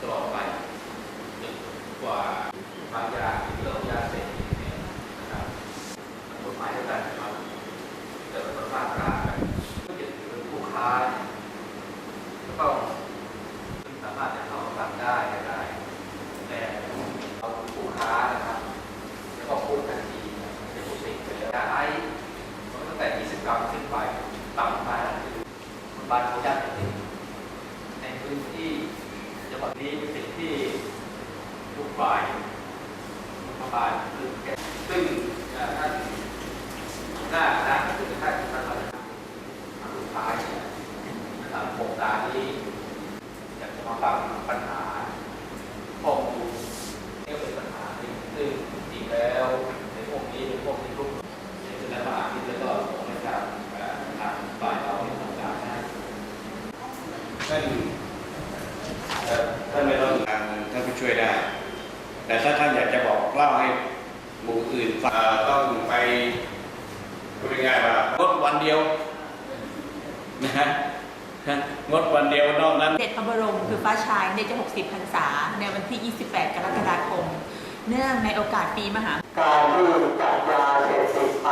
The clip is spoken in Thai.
ตลอดไปจนกว่าบางยางที่เรายาเสพติดเนี่ยนะครับกฎหมายเดียวกันนะครับแต่ละประมาตรากันก็จะถือเป็นผู้ค้าก็ต้องสามารถจะเข้ามาฟังได้ได้ แต่เราผู้ค้านะครับแล้วก็พูดทันทีเป็นผู้เสพไปแล้วแต่ไอ้ตั้งแต่ 20 กรัมขึ้นไปต่ำมาคือมันบานเขายากจริงในพื้นที่ นี้เป็นสิ่งที่ทุกฝ่ายทุกฝ่ายคือแก้ซึ่งท่านหน้าหน้าคือท่านท่านท่านสุดท้ายนะครับโครงการนี้อยากจะมาฟังปัญหาข้อมูลนี่เป็นปัญหาที่ซึ่งจริงแล้วในพวกนี้เป็นพวกที่ทุกในคณะมหาวิทยาลัยก็ของอาจารย์ทางฝ่ายเราที่ทำการนะท่านเอ่อ ท่านไม่ต้องการท่านผู้ช่วยได้ แต่ถ้าท่านอยากจะบอกเล่าให้หมู่อื่นฟังเอ่อต้องไปพูดง่ายๆว่างดวันเดียวนะฮะงดวันเดียวนอกนั้นเด็จพระบรมคือฟ้าชายในจะ 60 พรรษา ในวันที่ 28 กรกฎาคม เนื่องในโอกาสปีมหา การที่จัดยาเสพติดไป